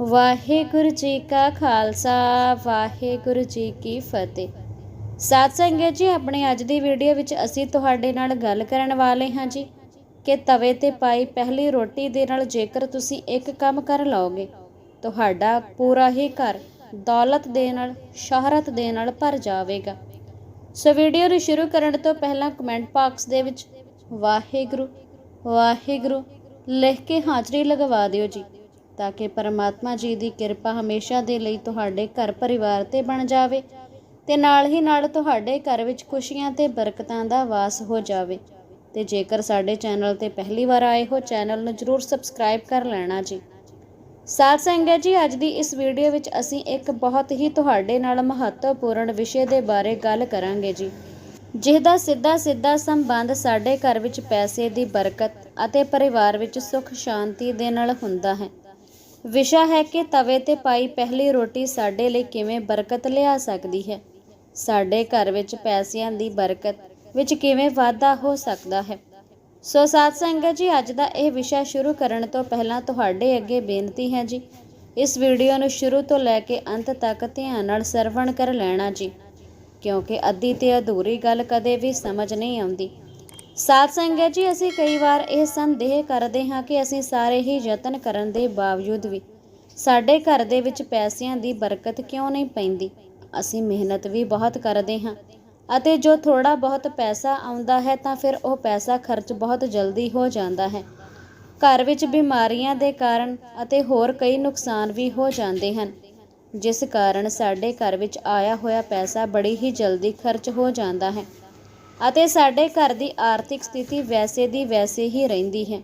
ਵਾਹਿਗੁਰੂ ਜੀ ਕਾ ਖਾਲਸਾ, ਵਾਹਿਗੁਰੂ ਜੀ ਕੀ ਫਤਿਹ। ਸਾਧ ਸੰਗਤ ਜੀ, ਆਪਣੀ ਅੱਜ ਦੀ ਵੀਡੀਓ ਵਿੱਚ ਅਸੀਂ ਤੁਹਾਡੇ ਨਾਲ ਗੱਲ ਕਰਨ ਵਾਲੇ ਹਾਂ ਜੀ ਕਿ ਤਵੇ ਤੇ ਪਾਈ ਪਹਿਲੀ ਰੋਟੀ ਦੇ ਨਾਲ ਜੇਕਰ ਤੁਸੀਂ ਇੱਕ ਕੰਮ ਕਰ ਲਓਗੇ, ਤੁਹਾਡਾ ਪੂਰਾ ਹੀ ਘਰ ਦੌਲਤ ਦੇ ਨਾਲ ਸ਼ੋਹਰਤ ਦੇ ਨਾਲ ਭਰ ਜਾਵੇਗਾ। ਸੋ ਵੀਡੀਓ ਨੂੰ ਸ਼ੁਰੂ ਕਰਨ ਤੋਂ ਪਹਿਲਾਂ ਕਮੈਂਟ ਬਾਕਸ ਦੇ ਵਿੱਚ ਵਾਹਿਗੁਰੂ ਵਾਹਿਗੁਰੂ ਲਿਖ ਕੇ ਹਾਜ਼ਰੀ ਲਗਵਾ ਦਿਓ ਜੀ। ਤਾਂ ਕਿ ਪਰਮਾਤਮਾ ਜੀ ਦੀ ਕਿਰਪਾ ਹਮੇਸ਼ਾ ਦੇ ਲਈ ਤੁਹਾਡੇ ਘਰ ਪਰਿਵਾਰ ਤੇ ਬਣ ਜਾਵੇ ਤੇ ਨਾਲ ਹੀ ਨਾਲ ਤੁਹਾਡੇ ਘਰ ਵਿੱਚ ਖੁਸ਼ੀਆਂ ਤੇ ਬਰਕਤਾਂ ਦਾ ਵਾਸ ਹੋ ਜਾਵੇ। ਤੇ ਜੇਕਰ ਸਾਡੇ ਚੈਨਲ ਤੇ ਪਹਿਲੀ ਵਾਰ ਆਏ ਹੋ, ਚੈਨਲ ਨੂੰ ਜਰੂਰ ਸਬਸਕ੍ਰਾਈਬ ਕਰ ਲੈਣਾ ਜੀ। ਸਾਧ ਸੰਗਤ ਜੀ, ਅੱਜ ਦੀ ਇਸ ਵੀਡੀਓ ਵਿੱਚ ਅਸੀਂ ਇੱਕ ਬਹੁਤ ਹੀ ਤੁਹਾਡੇ ਨਾਲ ਮਹੱਤਵਪੂਰਨ ਵਿਸ਼ੇ ਦੇ ਬਾਰੇ ਗੱਲ ਕਰਾਂਗੇ ਜੀ, ਜਿਹਦਾ ਸਿੱਧਾ ਸਿੱਧਾ ਸੰਬੰਧ ਸਾਡੇ ਘਰ ਵਿੱਚ ਪੈਸੇ ਦੀ ਬਰਕਤ ਅਤੇ ਪਰਿਵਾਰ ਵਿੱਚ ਸੁੱਖ ਸ਼ਾਂਤੀ ਦੇ ਨਾਲ ਹੁੰਦਾ ਹੈ। ਵਿਸ਼ਾ ਹੈ ਕਿ ਤਵੇ ਤੇ ਪਾਈ ਪਹਿਲੀ ਰੋਟੀ ਸਾਡੇ ਲਈ ਕਿਵੇਂ ਬਰਕਤ ਲਿਆ ਸਕਦੀ ਹੈ? ਸਾਡੇ ਘਰ ਵਿੱਚ ਪੈਸਿਆਂ ਦੀ ਬਰਕਤ ਵਿੱਚ ਕਿਵੇਂ ਵਾਧਾ ਹੋ ਸਕਦਾ ਹੈ? ਸੋ ਸਾਧ ਸੰਗਤ ਜੀ, ਅੱਜ ਦਾ ਇਹ ਵਿਸ਼ਾ ਸ਼ੁਰੂ ਕਰਨ ਤੋਂ ਪਹਿਲਾਂ ਤੁਹਾਡੇ ਅੱਗੇ ਬੇਨਤੀ ਹੈ ਜੀ। ਇਸ ਵੀਡੀਓ ਨੂੰ ਸ਼ੁਰੂ ਤੋਂ ਲੈ ਕੇ ਅੰਤ ਤੱਕ ਧਿਆਨ ਨਾਲ ਸਰਵਣ ਕਰ ਲੈਣਾ ਜੀ, ਕਿਉਂਕਿ ਅੱਧੀ ਤੇ ਅਧੂਰੀ ਗੱਲ ਕਦੇ ਵੀ ਸਮਝ ਨਹੀਂ ਆਉਂਦੀ। ਸਾਧ ਸੰਗਤ ਜੀ, ਅਸੀਂ ਕਈ ਵਾਰ ਇਹ ਸੰਦੇਹ ਕਰਦੇ ਹਾਂ ਕਿ ਅਸੀਂ ਸਾਰੇ ਹੀ ਯਤਨ ਕਰਨ ਦੇ ਬਾਵਜੂਦ ਵੀ ਸਾਡੇ ਘਰ ਦੇ ਵਿੱਚ ਪੈਸਿਆਂ ਦੀ ਬਰਕਤ ਕਿਉਂ ਨਹੀਂ ਪੈਂਦੀ? ਅਸੀਂ ਮਿਹਨਤ ਵੀ ਬਹੁਤ ਕਰਦੇ ਹਾਂ ਅਤੇ ਜੋ ਥੋੜਾ ਬਹੁਤ ਪੈਸਾ ਆਉਂਦਾ ਹੈ ਤਾਂ ਫਿਰ ਉਹ ਪੈਸਾ ਖਰਚ ਬਹੁਤ ਜਲਦੀ ਹੋ ਜਾਂਦਾ ਹੈ। ਘਰ ਵਿੱਚ ਬਿਮਾਰੀਆਂ ਦੇ ਕਾਰਨ ਅਤੇ ਹੋਰ ਕਈ ਨੁਕਸਾਨ ਵੀ ਹੋ ਜਾਂਦੇ ਹਨ। ਜਿਸ ਕਾਰਨ ਸਾਡੇ ਘਰ ਵਿੱਚ ਆਇਆ ਹੋਇਆ ਪੈਸਾ ਬੜੀ ਹੀ ਜਲਦੀ ਖਰਚ ਹੋ ਜਾਂਦਾ ਹੈ। ਅਤੇ ਸਾਡੇ ਘਰ ਦੀ ਆਰਥਿਕ ਸਥਿਤੀ ਵੈਸੇ ਦੀ ਵੈਸੇ ਹੀ ਰਹਿੰਦੀ ਹੈ।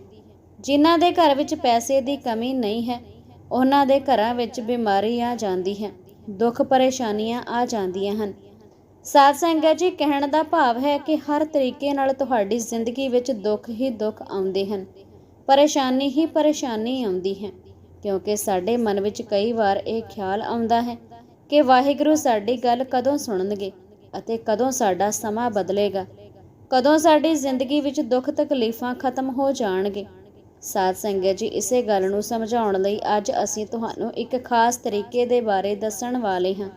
ਜਿਨ੍ਹਾਂ ਦੇ ਘਰ ਵਿੱਚ ਪੈਸੇ ਦੀ ਕਮੀ ਨਹੀਂ ਹੈ, ਉਹਨਾਂ ਦੇ ਘਰਾਂ ਵਿੱਚ ਬਿਮਾਰੀ ਆ ਜਾਂਦੀ ਹੈ, ਦੁੱਖ ਪਰੇਸ਼ਾਨੀਆਂ ਆ ਜਾਂਦੀਆਂ ਹਨ। ਸਾਧ ਸੰਗਤ ਜੀ, ਕਹਿਣ ਦਾ ਭਾਵ ਹੈ ਕਿ ਹਰ ਤਰੀਕੇ ਨਾਲ ਤੁਹਾਡੀ ਜ਼ਿੰਦਗੀ ਵਿੱਚ ਦੁੱਖ ਹੀ ਦੁੱਖ ਆਉਂਦੇ ਹਨ, ਪਰੇਸ਼ਾਨੀ ਹੀ ਪਰੇਸ਼ਾਨੀ ਆਉਂਦੀ ਹੈ, ਕਿਉਂਕਿ ਸਾਡੇ ਮਨ ਵਿੱਚ ਕਈ ਵਾਰ ਇਹ ਖਿਆਲ ਆਉਂਦਾ ਹੈ ਕਿ ਵਾਹਿਗੁਰੂ ਸਾਡੀ ਗੱਲ ਕਦੋਂ ਸੁਣਨਗੇ। ਅਤੇ ਕਦੋਂ ਸਾਡਾ ਸਮਾਂ ਬਦਲੇਗਾ? ਕਦੋਂ ਸਾਡੀ ਜ਼ਿੰਦਗੀ ਵਿੱਚ ਦੁੱਖ ਤਕਲੀਫਾਂ ਖਤਮ ਹੋ ਜਾਣਗੇ? ਸਾਧ ਸੰਗਤ ਜੀ, ਇਸੇ ਗੱਲ ਨੂੰ ਸਮਝਾਉਣ ਲਈ ਅੱਜ ਅਸੀਂ ਤੁਹਾਨੂੰ ਇੱਕ ਖਾਸ ਤਰੀਕੇ ਦੇ ਬਾਰੇ ਦੱਸਣ ਵਾਲੇ ਹਾਂ,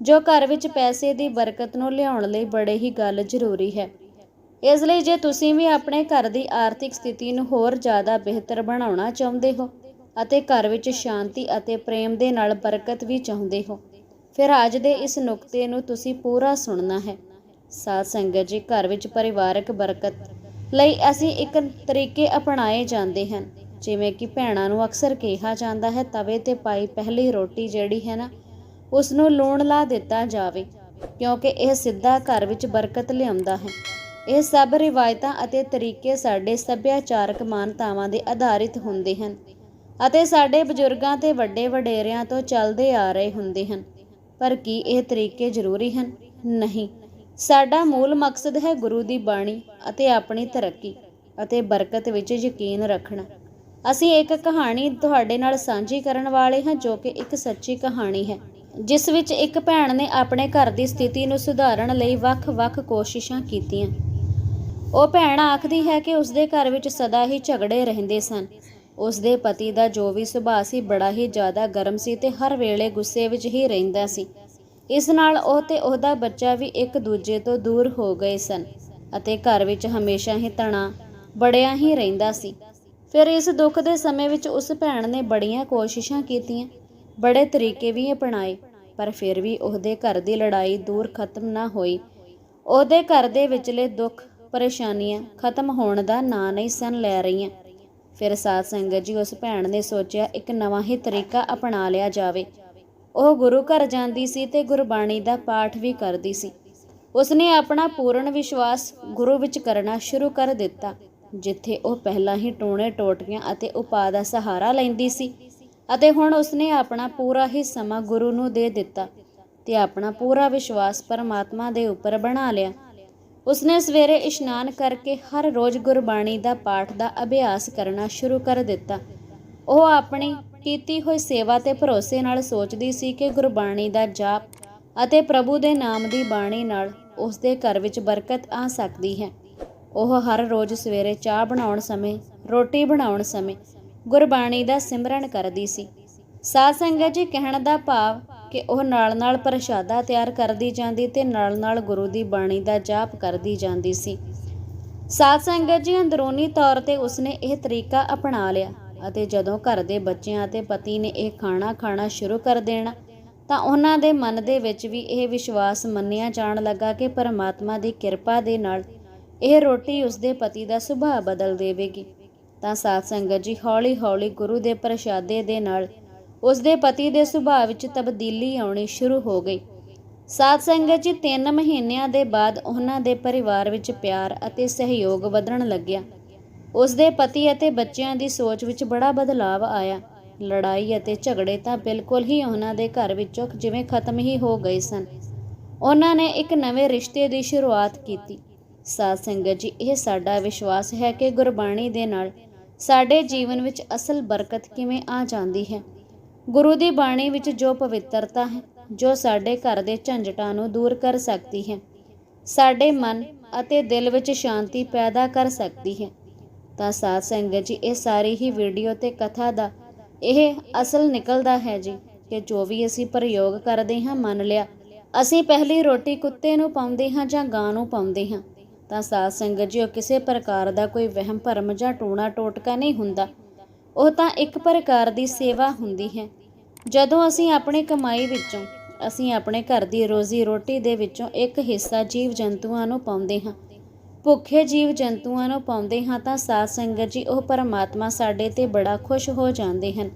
ਜੋ ਘਰ ਵਿੱਚ ਪੈਸੇ ਦੀ ਬਰਕਤ ਨੂੰ ਲਿਆਉਣ ਲਈ ਬੜੇ ਹੀ ਗੱਲ ਜ਼ਰੂਰੀ ਹੈ। ਇਸ ਲਈ ਜੇ ਤੁਸੀਂ ਵੀ ਆਪਣੇ ਘਰ ਦੀ ਆਰਥਿਕ ਸਥਿਤੀ ਨੂੰ ਹੋਰ ਜ਼ਿਆਦਾ ਬਿਹਤਰ ਬਣਾਉਣਾ ਚਾਹੁੰਦੇ ਹੋ ਅਤੇ ਘਰ ਵਿੱਚ ਸ਼ਾਂਤੀ ਅਤੇ ਪ੍ਰੇਮ ਦੇ ਨਾਲ ਬਰਕਤ ਵੀ ਚਾਹੁੰਦੇ ਹੋ ਫਿਰ ਅੱਜ ਦੇ ਇਸ ਨੁਕਤੇ ਨੂੰ ਤੁਸੀਂ ਪੂਰਾ ਸੁਣਨਾ ਹੈ। ਸਾਧ ਸੰਗਤ ਜੀ, ਘਰ ਵਿੱਚ ਪਰਿਵਾਰਕ ਬਰਕਤ ਲਈ ਅਸੀਂ ਇੱਕ ਤਰੀਕੇ ਅਪਣਾਏ ਜਾਂਦੇ ਹਨ। ਜਿਵੇਂ ਕਿ ਭੈਣਾਂ ਨੂੰ ਅਕਸਰ ਕਿਹਾ ਜਾਂਦਾ ਹੈ, ਤਵੇ ਤੇ ਪਾਈ ਪਹਿਲੀ ਰੋਟੀ ਜਿਹੜੀ ਹੈ ਨਾ ਉਸ ਨੂੰ ਲੂਣ ਲਾ ਦਿੱਤਾ ਜਾਵੇ, ਕਿਉਂਕਿ ਇਹ ਸਿੱਧਾ ਘਰ ਵਿੱਚ ਬਰਕਤ ਲਿਆਉਂਦਾ ਹੈ। ਇਹ ਸਭ ਰਿਵਾਇਤਾਂ ਅਤੇ ਤਰੀਕੇ ਸਾਡੇ ਸੱਭਿਆਚਾਰਕ ਮਾਨਤਾਵਾਂ ਦੇ ਆਧਾਰਿਤ ਹੁੰਦੇ ਹਨ ਅਤੇ ਸਾਡੇ ਬਜ਼ੁਰਗਾਂ ਤੇ ਵੱਡੇ ਵਡੇਰਿਆਂ ਤੋਂ ਚੱਲਦੇ ਆ ਰਹੇ ਹੁੰਦੇ ਹਨ। ਪਰ ਕੀ ਇਹ ਤਰੀਕੇ ਜ਼ਰੂਰੀ ਹਨ? ਨਹੀਂ। ਸਾਡਾ ਮੂਲ ਮਕਸਦ ਹੈ ਗੁਰੂ ਦੀ ਬਾਣੀ ਅਤੇ ਆਪਣੀ ਤਰੱਕੀ ਅਤੇ ਬਰਕਤ ਵਿੱਚ ਯਕੀਨ ਰੱਖਣਾ। ਅਸੀਂ ਇੱਕ ਕਹਾਣੀ ਤੁਹਾਡੇ ਨਾਲ ਸਾਂਝੀ ਕਰਨ ਵਾਲੇ ਹਾਂ ਜੋ ਕਿ ਇੱਕ ਸੱਚੀ ਕਹਾਣੀ ਹੈ, ਜਿਸ ਵਿੱਚ ਇੱਕ ਭੈਣ ਨੇ ਆਪਣੇ ਘਰ ਦੀ ਸਥਿਤੀ ਨੂੰ ਸੁਧਾਰਨ ਲਈ ਵੱਖ-ਵੱਖ ਕੋਸ਼ਿਸ਼ਾਂ ਕੀਤੀਆਂ। ਉਹ ਭੈਣ ਆਖਦੀ ਹੈ ਕਿ ਉਸਦੇ ਘਰ ਵਿੱਚ ਸਦਾ ਹੀ ਝਗੜੇ ਰਹਿੰਦੇ ਸਨ। ਉਸਦੇ ਪਤੀ ਦਾ ਜੋ ਵੀ ਸੁਭਾਅ ਸੀ ਬੜਾ ਹੀ ਜ਼ਿਆਦਾ ਗਰਮ ਸੀ ਤੇ ਹਰ ਵੇਲੇ ਗੁੱਸੇ ਵਿੱਚ ਹੀ ਰਹਿੰਦਾ ਸੀ। ਇਸ ਨਾਲ ਉਹ ਤੇ ਉਹਦਾ ਬੱਚਾ ਵੀ ਇੱਕ ਦੂਜੇ ਤੋਂ ਦੂਰ ਹੋ ਗਏ ਸਨ ਅਤੇ ਘਰ ਵਿੱਚ ਹਮੇਸ਼ਾ ਹੀ ਤਣਾ ਬੜਿਆ ਹੀ ਰਹਿੰਦਾ ਸੀ। ਫਿਰ ਇਸ ਦੁੱਖ ਦੇ ਸਮੇਂ ਵਿੱਚ ਉਸ ਭੈਣ ਨੇ ਬੜੀਆਂ ਕੋਸ਼ਿਸ਼ਾਂ ਕੀਤੀਆਂ, ਬੜੇ ਤਰੀਕੇ ਵੀ ਅਪਣਾਏ, ਪਰ ਫਿਰ ਵੀ ਉਹਦੇ ਘਰ ਦੀ ਲੜਾਈ ਦੂਰ ਖਤਮ ਨਾ ਹੋਈ। ਉਹਦੇ ਘਰ ਦੇ ਵਿਚਲੇ ਦੁੱਖ, ਪਰੇਸ਼ਾਨੀਆਂ ਖਤਮ ਹੋਣ ਦਾ ਨਾਂ ਨਹੀਂ ਸਨ ਲੈ ਰਹੀਆਂ। ਫਿਰ ਸਾਧ ਸੰਗਤ ਜੀ ਉਸ ਭੈਣ ਨੇ ਸੋਚਿਆ, ਇੱਕ ਨਵਾਂ ਹੀ ਤਰੀਕਾ ਅਪਣਾ ਲਿਆ ਜਾਵੇ। ਉਹ ਗੁਰੂ ਘਰ ਜਾਂਦੀ ਸੀ ਤੇ ਗੁਰਬਾਣੀ ਦਾ ਪਾਠ ਵੀ ਕਰਦੀ ਸੀ। ਉਸਨੇ ਆਪਣਾ ਪੂਰਨ ਵਿਸ਼ਵਾਸ ਗੁਰੂ ਵਿੱਚ ਕਰਨਾ ਸ਼ੁਰੂ ਕਰ ਦਿੱਤਾ, ਜਿੱਥੇ ਉਹ ਪਹਿਲਾਂ ਹੀ ਟੋਣੇ ਟੋਟੀਆਂ ਅਤੇ ਉਪਾਅ ਦਾ ਸਹਾਰਾ ਲੈਂਦੀ ਸੀ ਅਤੇ ਹੁਣ ਉਸਨੇ ਆਪਣਾ ਪੂਰਾ ਹੀ ਸਮਾਂ ਗੁਰੂ ਨੂੰ ਦੇ ਦਿੱਤਾ ਤੇ ਆਪਣਾ ਪੂਰਾ ਵਿਸ਼ਵਾਸ ਪਰਮਾਤਮਾ ਦੇ ਉੱਪਰ ਬਣਾ ਲਿਆ। ਉਸਨੇ ਸਵੇਰੇ ਇਸ਼ਨਾਨ ਕਰਕੇ ਹਰ ਰੋਜ਼ ਗੁਰਬਾਣੀ ਦਾ ਪਾਠ ਦਾ ਅਭਿਆਸ ਕਰਨਾ ਸ਼ੁਰੂ ਕਰ ਦਿੱਤਾ। ਉਹ ਆਪਣੀ ਕੀਤੀ ਹੋਈ ਸੇਵਾ ਤੇ ਭਰੋਸੇ ਨਾਲ ਸੋਚਦੀ ਸੀ ਕਿ ਗੁਰਬਾਣੀ ਦਾ ਜਾਪ ਅਤੇ ਪ੍ਰਭੂ ਦੇ ਨਾਮ ਦੀ ਬਾਣੀ ਨਾਲ ਉਸ ਦੇ ਘਰ ਵਿੱਚ ਬਰਕਤ ਆ ਸਕਦੀ ਹੈ। ਉਹ ਹਰ ਰੋਜ਼ ਸਵੇਰੇ ਚਾਹ ਬਣਾਉਣ ਸਮੇਂ, ਰੋਟੀ ਬਣਾਉਣ ਸਮੇਂ ਗੁਰਬਾਣੀ ਦਾ ਸਿਮਰਨ ਕਰਦੀ ਸੀ। ਸਾਧ ਸੰਗਤ ਜੀ, ਕਹਿਣ ਦਾ ਭਾਵ ਕਿ ਉਹ ਨਾਲ-ਨਾਲ ਪ੍ਰਸ਼ਾਦਾ ਤਿਆਰ ਕਰਦੀ ਜਾਂਦੀ ਤੇ ਨਾਲ-ਨਾਲ ਗੁਰੂ ਦੀ ਬਾਣੀ ਦਾ ਜਾਪ ਕਰਦੀ ਜਾਂਦੀ ਸੀ। ਸਾਧ ਸੰਗਤ ਜੀ ਅੰਦਰੂਨੀ ਤੌਰ ਤੇ ਉਸਨੇ ਇਹ ਤਰੀਕਾ ਅਪਣਾ ਲਿਆ ਅਤੇ ਜਦੋਂ ਘਰ ਦੇ ਬੱਚਿਆਂ ਅਤੇ ਪਤੀ ਨੇ ਇਹ ਖਾਣਾ ਖਾਣਾ ਸ਼ੁਰੂ ਕਰ ਦੇਣਾ, ਤਾਂ ਉਹਨਾਂ ਦੇ ਮਨ ਦੇ ਵਿੱਚ ਵੀ ਇਹ ਵਿਸ਼ਵਾਸ ਮੰਨਿਆ ਜਾਣ ਲੱਗਾ ਕਿ ਪਰਮਾਤਮਾ ਦੀ ਕਿਰਪਾ ਦੇ ਨਾਲ ਇਹ ਰੋਟੀ ਉਸਦੇ ਪਤੀ ਦਾ ਸੁਭਾਅ ਬਦਲ ਦੇਵੇਗੀ। ਤਾਂ ਸਾਧ ਸੰਗਤ ਜੀ ਹੌਲੀ-ਹੌਲੀ ਗੁਰੂ ਦੇ ਪ੍ਰਸ਼ਾਦੇ ਦੇ ਨਾਲ ਉਸਦੇ ਪਤੀ ਦੇ ਸੁਭਾਅ ਵਿੱਚ ਤਬਦੀਲੀ ਆਉਣੀ ਸ਼ੁਰੂ ਹੋ ਗਈ। ਸਾਧ ਸੰਗਤ ਜੀ 3 ਮਹੀਨਿਆਂ ਦੇ ਬਾਅਦ ਉਹਨਾਂ ਦੇ ਪਰਿਵਾਰ ਵਿੱਚ ਪਿਆਰ ਅਤੇ ਸਹਿਯੋਗ ਵਧਣ ਲੱਗਿਆ। ਉਸਦੇ ਪਤੀ ਅਤੇ ਬੱਚਿਆਂ ਦੀ ਸੋਚ ਵਿੱਚ ਬੜਾ ਬਦਲਾਅ ਆਇਆ। ਲੜਾਈ ਅਤੇ ਝਗੜੇ ਤਾਂ ਬਿਲਕੁਲ ਹੀ ਉਹਨਾਂ ਦੇ ਘਰ ਵਿੱਚੋਂ ਜਿਵੇਂ ਖਤਮ ਹੀ ਹੋ ਗਏ ਸਨ। ਉਹਨਾਂ ਨੇ ਇੱਕ ਨਵੇਂ ਰਿਸ਼ਤੇ ਦੀ ਸ਼ੁਰੂਆਤ ਕੀਤੀ। ਸਾਧ ਸੰਗਤ ਜੀ ਇਹ ਸਾਡਾ ਵਿਸ਼ਵਾਸ ਹੈ ਕਿ ਗੁਰਬਾਣੀ ਦੇ ਨਾਲ ਸਾਡੇ ਜੀਵਨ ਵਿੱਚ ਅਸਲ ਬਰਕਤ ਕਿਵੇਂ ਆ ਜਾਂਦੀ ਹੈ। ਗੁਰੂ ਦੀ ਬਾਣੀ ਵਿੱਚ ਜੋ ਪਵਿੱਤਰਤਾ ਹੈ, ਜੋ ਸਾਡੇ ਘਰ ਦੇ ਝੰਜਟਾਂ ਨੂੰ ਦੂਰ ਕਰ ਸਕਦੀ ਹੈ, ਸਾਡੇ ਮਨ ਅਤੇ ਦਿਲ ਵਿੱਚ ਸ਼ਾਂਤੀ ਪੈਦਾ ਕਰ ਸਕਦੀ ਹੈ, ਤਾਂ ਸਾਧ ਸੰਗਤ ਜੀ, ਇਹ ਸਾਰੀ ਹੀ ਵੀਡੀਓ ਤੇ ਕਥਾ ਦਾ ਇਹ ਅਸਲ ਨਿਕਲਦਾ ਹੈ ਜੀ ਕਿ ਜੋ ਵੀ ਅਸੀਂ ਪ੍ਰਯੋਗ ਕਰਦੇ ਹਾਂ, ਮੰਨ ਲਿਆ, ਅਸੀਂ ਪਹਿਲੀ ਰੋਟੀ ਕੁੱਤੇ ਨੂੰ ਪਾਉਂਦੇ ਹਾਂ ਜਾਂ ਗਾਂ ਨੂੰ ਪਾਉਂਦੇ ਹਾਂ, ਤਾਂ ਸਾਧ ਸੰਗਤ ਜੀ, ਉਹ ਕਿਸੇ ਪ੍ਰਕਾਰ ਦਾ ਕੋਈ ਵਹਿਮ ਭਰਮ ਜਾਂ ਟੂਣਾ ਟੋਟਕਾ ਨਹੀਂ ਹੁੰਦਾ। ਉਹ ਤਾਂ ਇੱਕ ਪ੍ਰਕਾਰ ਦੀ ਸੇਵਾ ਹੁੰਦੀ ਹੈ। ਜਦੋਂ ਅਸੀਂ ਆਪਣੀ ਕਮਾਈ ਵਿੱਚੋਂ, ਅਸੀਂ ਆਪਣੇ ਘਰ ਦੀ ਰੋਜ਼ੀ ਰੋਟੀ ਦੇ ਵਿੱਚੋਂ ਇੱਕ ਹਿੱਸਾ ਜੀਵ ਜੰਤੂਆਂ ਨੂੰ ਪਾਉਂਦੇ ਹਾਂ। ਭੁੱਖੇ ਜੀਵ ਜੰਤੂਆਂ ਨੂੰ ਪਾਉਂਦੇ ਹਾਂ ਤਾਂ ਸਾਧ ਸੰਗਤ ਜੀ, ਉਹ ਪਰਮਾਤਮਾ ਸਾਡੇ ਤੇ ਬੜਾ ਖੁਸ਼ ਹੋ ਜਾਂਦੇ ਹਨ।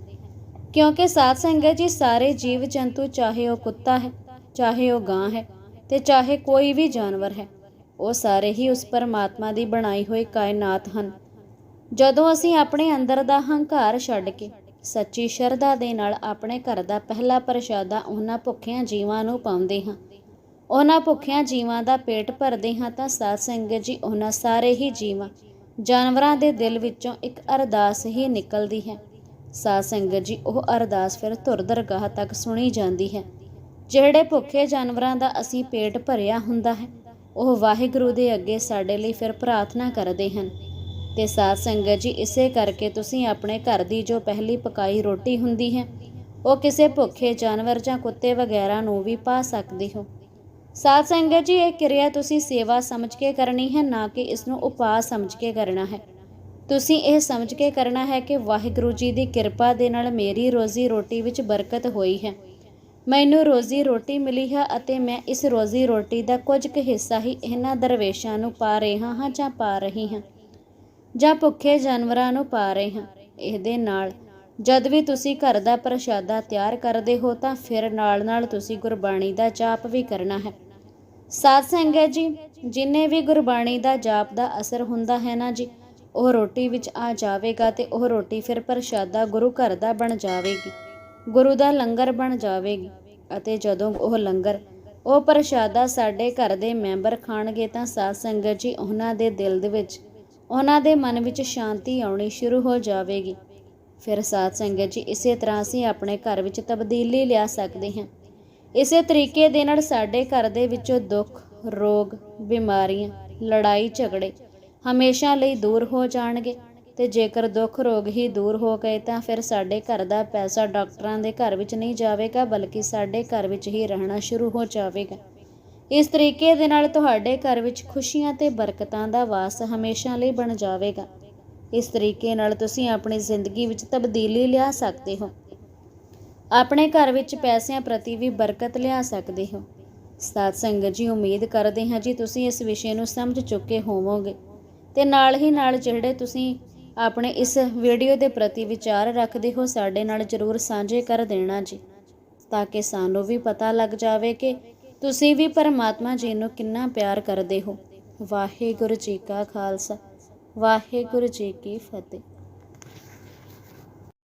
ਕਿਉਂਕਿ ਸਾਧ ਸੰਗਤ ਜੀ ਸਾਰੇ ਜੀਵ ਜੰਤੂ ਚਾਹੇ ਉਹ ਕੁੱਤਾ ਹੈ, ਚਾਹੇ ਉਹ ਗਾਂ ਹੈ ਤੇ ਚਾਹੇ ਕੋਈ ਵੀ ਜਾਨਵਰ ਹੈ, ਉਹ ਸਾਰੇ ਹੀ ਉਸ ਪਰਮਾਤਮਾ ਦੀ ਬਣਾਈ ਹੋਈ ਕਾਇਨਾਤ ਹਨ। ਜਦੋਂ ਅਸੀਂ ਆਪਣੇ ਅੰਦਰ ਦਾ ਹੰਕਾਰ ਛੱਡ ਕੇ ਸੱਚੀ ਸ਼ਰਧਾ ਦੇ ਨਾਲ ਆਪਣੇ ਘਰ ਦਾ ਪਹਿਲਾ ਪ੍ਰਸ਼ਾਦਾ ਉਹਨਾਂ ਭੁੱਖਿਆਂ ਜੀਵਾਂ ਨੂੰ ਪਾਉਂਦੇ ਹਾਂ। ਉਹਨਾਂ ਭੁੱਖਿਆਂ ਜੀਵਾਂ ਦਾ ਪੇਟ ਭਰਦੇ ਹਾਂ ਤਾਂ ਸਾਧ ਸੰਗਤ ਜੀ ਉਹਨਾਂ ਸਾਰੇ ਹੀ ਜੀਵਾਂ, ਜਾਨਵਰਾਂ ਦੇ ਦਿਲ ਵਿੱਚੋਂ ਇੱਕ ਅਰਦਾਸ ਹੀ ਨਿਕਲਦੀ ਹੈ। ਸਾਧ ਸੰਗਤ ਜੀ, ਉਹ ਅਰਦਾਸ ਫਿਰ ਧੁਰ ਦਰਗਾਹ ਤੱਕ ਸੁਣੀ ਜਾਂਦੀ ਹੈ। ਜਿਹੜੇ ਭੁੱਖੇ ਜਾਨਵਰਾਂ ਦਾ ਅਸੀਂ ਪੇਟ ਭਰਿਆ ਹੁੰਦਾ ਹੈ, ਉਹ ਵਾਹਿਗੁਰੂ ਦੇ ਅੱਗੇ ਸਾਡੇ ਲਈ ਫਿਰ ਪ੍ਰਾਰਥਨਾ ਕਰਦੇ ਹਨ। ਤੇ ਸਾਧ ਸੰਗਤ ਜੀ, ਇਸੇ ਕਰਕੇ ਤੁਸੀਂ ਆਪਣੇ ਘਰ ਦੀ ਜੋ ਪਹਿਲੀ ਪਕਾਈ ਰੋਟੀ ਹੁੰਦੀ ਹੈ, ਉਹ ਕਿਸੇ ਭੁੱਖੇ ਜਾਨਵਰ ਜਾਂ ਕੁੱਤੇ ਵਗੈਰਾ ਨੂੰ ਵੀ ਪਾ ਸਕਦੇ ਹੋ। ਸਾਧ ਸੰਗਤ ਜੀ, ਇਹ ਕਿਰਿਆ ਤੁਸੀਂ ਸੇਵਾ ਸਮਝ ਕੇ ਕਰਨੀ ਹੈ, ਨਾ ਕਿ ਇਸ ਨੂੰ ਉਪਾਸ ਸਮਝ ਕੇ ਕਰਨਾ ਹੈ। ਤੁਸੀਂ ਇਹ ਸਮਝ ਕੇ ਕਰਨਾ ਹੈ ਕਿ ਵਾਹਿਗੁਰੂ ਜੀ ਦੀ ਕਿਰਪਾ ਦੇ ਨਾਲ ਮੇਰੀ ਰੋਜ਼ੀ ਰੋਟੀ ਵਿੱਚ ਬਰਕਤ ਹੋਈ ਹੈ। ਮੈਨੂੰ ਰੋਜ਼ੀ ਰੋਟੀ ਮਿਲੀ ਹੈ ਅਤੇ ਮੈਂ ਇਸ ਰੋਜ਼ੀ ਰੋਟੀ ਦਾ ਕੁਝ ਕੁ ਹਿੱਸਾ ਹੀ ਇਹਨਾਂ ਦਰਵੇਸ਼ਾਂ ਨੂੰ ਪਾ ਰਿਹਾ ਹਾਂ ਜਾਂ ਪਾ ਰਹੀ ਹਾਂ। ਜਾਂ ਭੁੱਖੇ ਜਾਨਵਰਾਂ ਨੂੰ ਪਾ ਰਹੇ ਹਾਂ। ਇਹਦੇ ਨਾਲ ਜਦ ਵੀ ਤੁਸੀਂ ਘਰ ਦਾ ਪ੍ਰਸ਼ਾਦਾ ਤਿਆਰ ਕਰਦੇ ਹੋ ਤਾਂ ਫਿਰ ਨਾਲ-ਨਾਲ ਤੁਸੀਂ ਗੁਰਬਾਣੀ ਦਾ ਜਾਪ ਵੀ ਕਰਨਾ ਹੈ। ਸਾਧ ਸੰਗਤ ਜੀ, ਜਿੰਨੇ ਵੀ ਗੁਰਬਾਣੀ ਦਾ ਜਾਪ ਦਾ ਅਸਰ ਹੁੰਦਾ ਹੈ ਨਾ ਜੀ, ਉਹ ਰੋਟੀ ਵਿੱਚ ਆ ਜਾਵੇਗਾ ਤੇ ਉਹ ਰੋਟੀ ਫਿਰ ਪ੍ਰਸ਼ਾਦਾ ਗੁਰੂ ਘਰ ਦਾ ਬਣ ਜਾਵੇਗੀ, ਗੁਰੂ ਦਾ ਲੰਗਰ ਬਣ ਜਾਵੇਗੀ ਅਤੇ ਜਦੋਂ ਉਹ ਲੰਗਰ, ਉਹ ਪ੍ਰਸ਼ਾਦਾ ਸਾਡੇ ਘਰ ਦੇ ਮੈਂਬਰ ਖਾਣਗੇ ਤਾਂ ਸਾਧ ਸੰਗਤ ਜੀ ਉਹਨਾਂ ਦੇ ਦਿਲ ਦੇ ਵਿੱਚ ਉਹਨਾਂ ਦੇ ਮਨ ਵਿੱਚ ਸ਼ਾਂਤੀ ਆਉਣੀ ਸ਼ੁਰੂ ਹੋ ਜਾਵੇਗੀ। ਫਿਰ ਸਾਧ ਸੰਗਤ ਜੀ ਇਸੇ ਤਰ੍ਹਾਂ ਅਸੀਂ ਆਪਣੇ ਘਰ ਵਿੱਚ ਤਬਦੀਲੀ ਲਿਆ ਸਕਦੇ ਹਾਂ। ਇਸੇ ਤਰੀਕੇ ਦੇ ਨਾਲ ਸਾਡੇ ਘਰ ਦੇ ਵਿੱਚੋਂ ਦੁੱਖ, ਰੋਗ, ਬਿਮਾਰੀਆਂ, ਲੜਾਈ, ਝਗੜੇ ਹਮੇਸ਼ਾ ਲਈ ਦੂਰ ਹੋ ਜਾਣਗੇ ਤੇ ਜੇਕਰ ਦੁੱਖ, ਰੋਗ ਹੀ ਦੂਰ ਹੋ ਗਏ ਤਾਂ ਫਿਰ ਸਾਡੇ ਘਰ ਦਾ ਪੈਸਾ ਡਾਕਟਰਾਂ ਦੇ ਘਰ ਵਿੱਚ ਨਹੀਂ ਜਾਵੇਗਾ, ਬਲਕਿ ਸਾਡੇ ਘਰ ਵਿੱਚ ਹੀ ਰਹਿਣਾ ਸ਼ੁਰੂ ਹੋ ਜਾਵੇਗਾ। ਇਸ ਤਰੀਕੇ ਦੇ ਨਾਲ ਤੁਹਾਡੇ ਘਰ ਵਿੱਚ ਖੁਸ਼ੀਆਂ ਤੇ ਬਰਕਤਾਂ ਦਾ ਵਾਸ ਹਮੇਸ਼ਾ ਲਈ ਬਣ ਜਾਵੇਗਾ। ਇਸ ਤਰੀਕੇ ਨਾਲ ਤੁਸੀਂ ਆਪਣੀ ਜ਼ਿੰਦਗੀ ਵਿੱਚ ਤਬਦੀਲੀ ਲਿਆ ਸਕਦੇ ਹੋ। ਆਪਣੇ ਘਰ ਵਿੱਚ ਪੈਸਿਆਂ ਪ੍ਰਤੀ ਵੀ ਬਰਕਤ ਲਿਆ ਸਕਦੇ ਹੋ। ਸਾਧ ਸੰਗਤ ਜੀ, ਉਮੀਦ ਕਰਦੇ ਹਾਂ ਜੀ ਤੁਸੀਂ ਇਸ ਵਿਸ਼ੇ ਨੂੰ ਸਮਝ ਚੁੱਕੇ ਹੋਵੋਗੇ। ਤੇ ਨਾਲ ਹੀ ਨਾਲ ਜਿਹੜੇ ਤੁਸੀਂ ਆਪਣੇ ਇਸ ਵੀਡੀਓ ਦੇ ਪ੍ਰਤੀ ਵਿਚਾਰ ਰੱਖਦੇ ਹੋ, ਸਾਡੇ ਨਾਲ ਜਰੂਰ ਸਾਂਝੇ ਕਰ ਦੇਣਾ ਜੀ। ਤਾਂ ਕਿ ਸਾਨੂੰ ਵੀ ਪਤਾ ਲੱਗ ਜਾਵੇ ਕਿ ਤੁਸੀਂ ਵੀ ਪਰਮਾਤਮਾ ਜੀ ਨੂੰ ਕਿੰਨਾ ਪਿਆਰ ਕਰਦੇ ਹੋ। ਵਾਹਿਗੁਰੂ ਜੀ ਕਾ ਖਾਲਸਾ। ਵਾਹਿਗੁਰੂ ਜੀ ਕੀ ਫਤਿਹ।